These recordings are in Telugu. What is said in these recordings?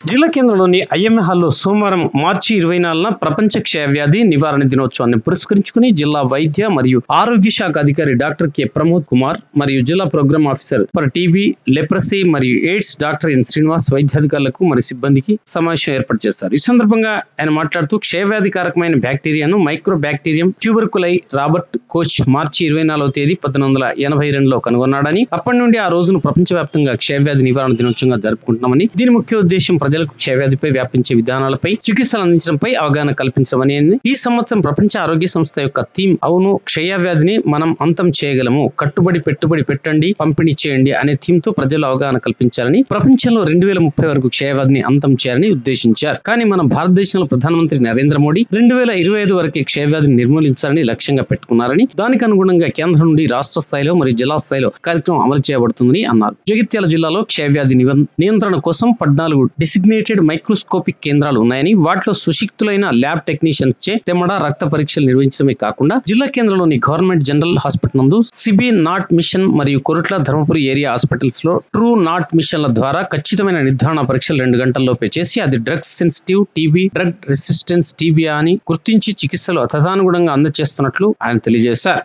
జిల్లా కేంద్రంలోని ఐఎంఏ హాల్లో సోమవారం మార్చి ఇరవై నాలుగున ప్రపంచ క్షయవ్యాధి నివారణ దినోత్సవాన్ని పురస్కరించుకుని జిల్లా వైద్య మరియు ఆరోగ్య శాఖ అధికారి డాక్టర్ కె ప్రమోద్ కుమార్ మరియు జిల్లా programme officer for TB leprosy మరియు ఎయిడ్స్ డాక్టర్ ఎన్ శ్రీనివాస్ వైద్యాధికారులకు మరియు సిబ్బందికి సమావేశం ఏర్పాటు చేశారు. ఈ సందర్భంగా ఆయన మాట్లాడుతూ క్షయవ్యాధికారకమైన బ్యాక్టీరియాను micro bacterium tuberculosis Robert Koch మార్చి ఇరవై నాలుగో తేదీ పద్దెనిమిది వందల ఎనభై రెండులో కనుగొన్నాడని అప్పటి నుండి ఆ రోజును ప్రపంచవ్యాప్తంగా క్షయవ్యాధి నివారణ దినోత్సవంగా జరుపుకుంటున్నామని దీని ముఖ్య ఉద్దేశం ప్రజలకు క్షయవ్యాధిపై వ్యాపించే విధానాలపై చికిత్సలు అందించడంపై అవగాహన కల్పించమని ఈ సంవత్సరం ప్రపంచ ఆరోగ్య సంస్థ యొక్క థీమ్ అవును క్షయవ్యాధిని మనం అంతం చేయగలము. కట్టుబడి పెట్టుబడి పెట్టండి పంపిణీ చేయండి అనే థీమ్తో ప్రజలు అవగాహన కల్పించాలని ప్రపంచంలో రెండు వేల ముప్పై వరకు క్షయవ్యాధిని అంతం చేయాలని ఉద్దేశించారు. కానీ మన భారతదేశంలో ప్రధానమంత్రి నరేంద్ర మోడీ రెండు వేల ఇరవై ఐదు వరకు క్షయవ్యాధిని నిర్మూలించాలని లక్ష్యంగా పెట్టుకున్నారని దానికి అనుగుణంగా కేంద్రం నుండి రాష్ట్ర స్థాయిలో మరియు జిల్లా స్థాయిలో కార్యక్రమం అమలు చేయబడుతుందని అన్నారు. జగిత్యాల జిల్లాలో క్షయవ్యాధి నివ- నియంత్రణ కోసం పద్నాలుగు డెసిగ్నేటెడ్ మైక్రోస్కోపిక్ కేంద్రాలు ఉన్నాయని వాటిలో సుశిక్తులైన ల్యాబ్ టెక్నీషియన్స్ చే తెమ్మడ రక్త పరీక్షలు నిర్వహించడమే కాకుండా జిల్లా కేంద్రంలోని గవర్నమెంట్ జనరల్ హాస్పిటల్ నందు సిబి నాట్ మిషన్ మరియు కొరుట్ల ధర్మపురి ఏరియా హాస్పిటల్స్లో ట్రూ నాట్ మిషన్ల ద్వారా ఖచ్చితమైన నిర్ధారణ పరీక్షలు రెండు గంటల్లోపే చేసి అది drugs sensitive TB drug resistance TB అని గుర్తించి చికిత్సలు అతదానుగుణంగా అందజేస్తున్నట్లు ఆయన తెలియజేశారు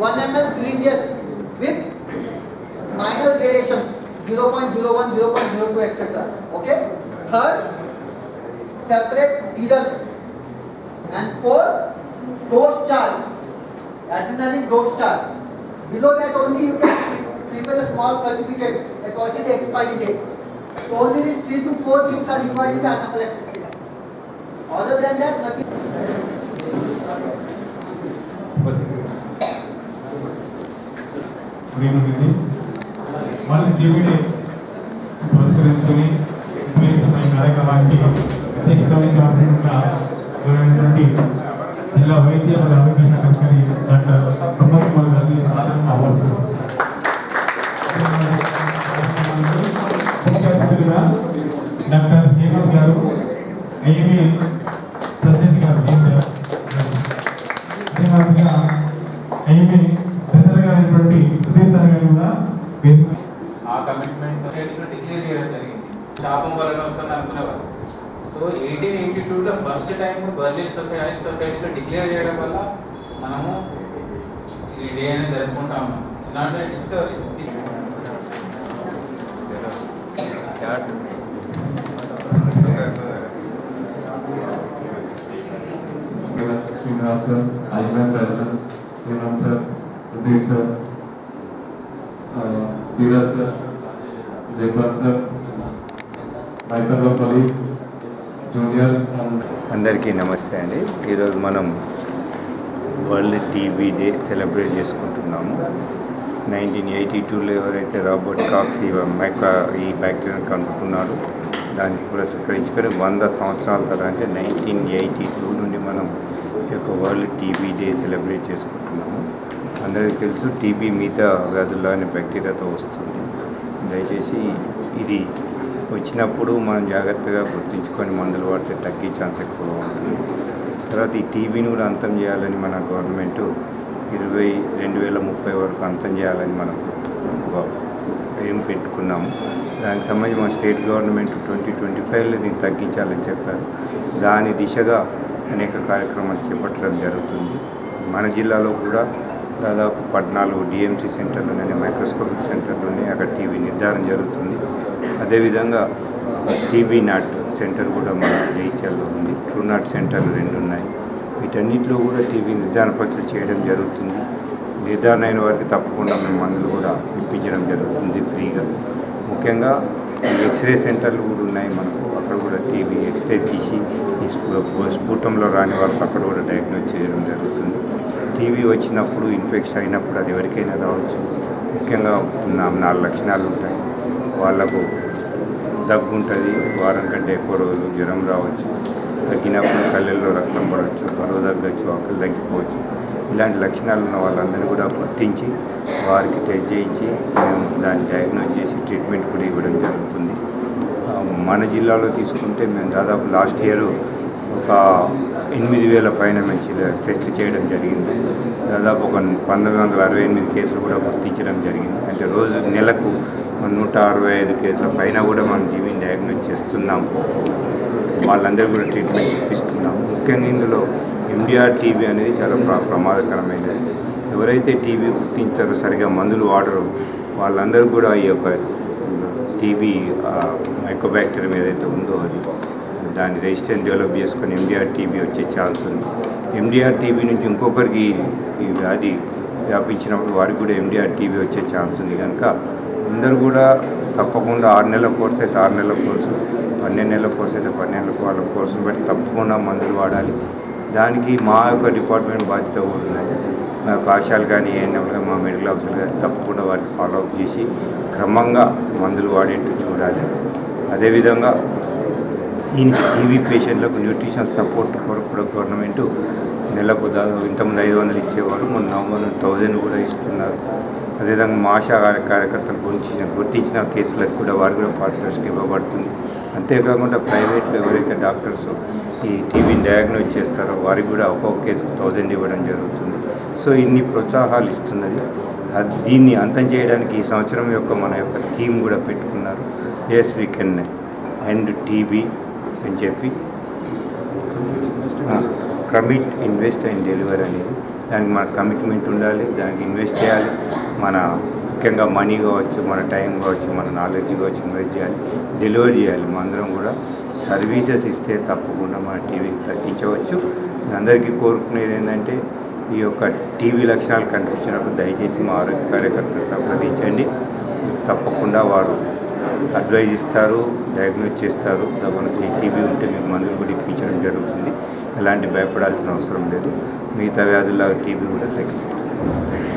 1 ml syringes with minor gradations 0.01, 0.02, etc. Okay. third separate needles and four dose charge adrenaline dose charge below that only you can prepare a small certificate according to expiry date so only these three to four things are required in the anaphylaxis other than that nothing Good evening. One is due date. వైద్య మరియు ఆరోగ్య శాఖ అధికారి డాక్టర్ ప్రమోద్ కుమార్ గారిని సాధారణ అవ్వాల్సింది ముఖ్య అతిథులుగా డాక్టర్ హేమంత్ గారు ఐఎంఏ ప్రెసిడెంట్ గారు అదేవిధంగా ఐఎంఏ ప్రెసిడెంట్ గారు అయినటువంటి సుధీర్ సార్ గారు కూడా ఆ కమిట్మెంట్ డిక్లేర్ చేయడం జరిగింది. శాపం వలన వస్తుంది అనుకునేవారు. సో ఎయిటీన్ ఎయిటీ టూలో ఫస్ట్ టైం బర్లిన్ సొసైటీ సొసైటీలో డిక్లేర్ చేయడం వల్ల మనము ఈ డే అనేది జరుపుకుంటాము ఇలాంటి discovery Srinivas sir IM president Srinath sir Sudheer sir Dheeraj sir Jayapal sir my fellow అందరికీ నమస్తే అండి. ఈరోజు మనం వరల్డ్ టీబీ డే సెలబ్రేట్ చేసుకుంటున్నాము. నైన్టీన్ ఎయిటీ టూలో ఎవరైతే రాబర్ట్ కాక్స్ ఈ మైక్రో ఈ బ్యాక్టీరియాను కనుక్కున్నారు దాన్ని పురస్కరించుకొని వంద సంవత్సరాల తర్వాత అంటే నైన్టీన్ ఎయిటీ టూ నుండి మనం ఈ యొక్క వరల్డ్ టీబీ డే సెలబ్రేట్ చేసుకుంటున్నాము. అందరికీ తెలుసు టీబీ మిగతా వ్యాధుల్లోని బ్యాక్టీరియాతో వస్తుంది. దయచేసి ఇది వచ్చినప్పుడు మనం జాగ్రత్తగా గుర్తుంచుకొని మందులు వాడితే తగ్గే ఛాన్స్ ఎక్కువ ఉంటుంది. తర్వాత ఈ టీబీని కూడా అంతం చేయాలని మన గవర్నమెంట్ ఇరవై రెండు వేల ముప్పై వరకు అంతం చేయాలని మనం ఏం పెట్టుకున్నాము. దానికి సంబంధించి మన స్టేట్ గవర్నమెంట్ ట్వంటీ ట్వంటీ ఫైవ్లో దీన్ని తగ్గించాలని చెప్పారు. దాని దిశగా అనేక కార్యక్రమాలు చేపట్టడం జరుగుతుంది. మన జిల్లాలో కూడా దాదాపు పద్నాలుగు డిఎంసీ సెంటర్లోనే మైక్రోస్కోపిక్ సెంటర్లోనే అక్కడ టీవీ నిర్ధారణ జరుగుతుంది. అదేవిధంగా సిబి నాట్ సెంటర్ కూడా మన జైత్యాల్లో ఉంది. ట్రూ నాట్ సెంటర్లు రెండు ఉన్నాయి వీటన్నిటిలో కూడా టీవీ నిర్ధారణ పరీక్షలు చేయడం జరుగుతుంది. నిర్ధారణ అయిన వారికి తప్పకుండా మేము మందులు కూడా ఇప్పించడం జరుగుతుంది ఫ్రీగా. ముఖ్యంగా ఎక్స్రే సెంటర్లు కూడా ఉన్నాయి మనకు. అక్కడ కూడా టీవీ ఎక్స్రే తీసి స్ఫూటంలో రాని వాళ్ళకి అక్కడ కూడా డయాగ్నోస్ చేయడం జరుగుతుంది. టీవీ వచ్చినప్పుడు ఇన్ఫెక్షన్ అయినప్పుడు అది ఎవరికైనా రావచ్చు ముఖ్యంగా నాలుగు లక్షణాలు ఉంటాయి. వాళ్ళకు దగ్గు ఉంటుంది వారం కంటే ఎక్కువ రోజులు జ్వరం రావచ్చు తగ్గినప్పుడు కళ్ళల్లో రక్తం పడవచ్చు పరువు తగ్గచ్చు ఆకలి తగ్గిపోవచ్చు. ఇలాంటి లక్షణాలు ఉన్న వాళ్ళందరినీ కూడా గుర్తించి వారికి టెస్ట్ చేయించి మేము దాన్ని డయాగ్నోజ్ చేసి ట్రీట్మెంట్ కూడా ఇవ్వడం జరుగుతుంది. మన జిల్లాలో తీసుకుంటే మేము దాదాపు లాస్ట్ ఇయర్ ఒక ఎనిమిది వేల పైన మంచి టెస్టులు చేయడం జరిగింది. దాదాపు ఒక పంతొమ్మిది వందల అరవై ఎనిమిది కేసులు కూడా గుర్తించడం జరిగింది. అంటే రోజు నెలకు నూట అరవై ఐదు కేసుల పైన కూడా మనం టీవీని డయాగ్నోస్ చేస్తున్నాం వాళ్ళందరూ కూడా ట్రీట్మెంట్ ఇప్పిస్తున్నాం ముఖ్యంగా ఇందులో ఎండిఆర్ టీబీ అనేది చాలా ప్ర- ప్రమాదకరమైనది. ఎవరైతే టీబీ గుర్తించారో సరిగా మందులు వాడరు వాళ్ళందరూ కూడా ఈ యొక్క టీబీ మైకోబ్యాక్టీరియం ఏదైతే ఉందో అది దాన్ని రెసిస్టెంట్ డెవలప్ చేసుకొని ఎండిఆర్ టీబీ వచ్చే ఛాన్స్ ఉంది. ఎండిఆర్ టీబీ నుంచి ఇంకొకరికి ఈ వ్యాధి వ్యాపించినప్పుడు వారికి కూడా ఎండిఆర్ టీబీ వచ్చే ఛాన్స్ ఉంది. కనుక అందరూ కూడా తప్పకుండా ఆరు నెలల కోర్సు అయితే ఆరు నెలల కోర్సు పన్నెండు నెలల కోర్సు అయితే పన్నెండు వాళ్ళ కోర్సును బట్టి తప్పకుండా మందులు వాడాలి. దానికి మా యొక్క డిపార్ట్మెంట్ బాధ్యత కూడా మా యొక్క ఆశాలు కానీ ఏఎన్ఎంలు మా మెడికల్ ఆఫీసర్ కానీ తప్పకుండా వారికి ఫాలో అప్ చేసి క్రమంగా మందులు వాడేట్టు చూడాలి. అదేవిధంగా దీనికి టీవీ పేషెంట్లకు న్యూట్రిషన్ సపోర్ట్ కొరకు కూడా గవర్నమెంట్ నెలకు దాదాపు ఇంతకుముందు ఐదు వందలు ఇచ్చేవారు మొన్న నవంబర్ థౌజండ్ కూడా ఇస్తున్నారు. అదేవిధంగా మాషా కార్యకర్తలు గుర్తించిన గుర్తించిన కేసులకు కూడా వారు కూడా పారితోషికం ఇవ్వబడుతుంది. అంతేకాకుండా ప్రైవేట్లో ఎవరైతే డాక్టర్స్ ఈ టీవీని డయాగ్నోజ్ చేస్తారో వారికి కూడా ఒక్కొక్క కేసుకు థౌజండ్ ఇవ్వడం జరుగుతుంది. సో ఇన్ని ప్రోత్సాహాలు ఇస్తున్నది. అది దీన్ని అంతం చేయడానికి ఈ సంవత్సరం యొక్క మన యొక్క థీమ్ కూడా పెట్టుకున్నారు. Yes we can end TB అని చెప్పి. కమిట్ ఇన్వెస్ట్ అండ్ డెలివర్ అనేది. దానికి మన కమిట్మెంట్ ఉండాలి దానికి ఇన్వెస్ట్ చేయాలి. మన ముఖ్యంగా మనీ కావచ్చు మన టైం కావచ్చు మన నాలెడ్జ్ కావచ్చు ఇన్వెస్ట్ చేయాలి. డెలివర్ చేయాలి. మనందరం కూడా సర్వీసెస్ ఇస్తే తప్పకుండా మన టీవీని తగ్గించవచ్చు. అందరికీ కోరుకునేది ఏంటంటే ఈ యొక్క టీవీ లక్షణాలు కనిపించినప్పుడు దయచేసి మా ఆరోగ్య కార్యకర్తలు సంప్రదించండి. తప్పకుండా వారు అడ్వైజ్ ఇస్తారు డయాగ్నోజ్ చేస్తారు. మనకి టీబీ ఉంటే మీకు మందులు కూడా ఇప్పించడం జరుగుతుంది. ఎలాంటి భయపడాల్సిన అవసరం లేదు. మిగతా వ్యాధుల్లాగా టీబీ కూడా తగ్గిపోతుంది.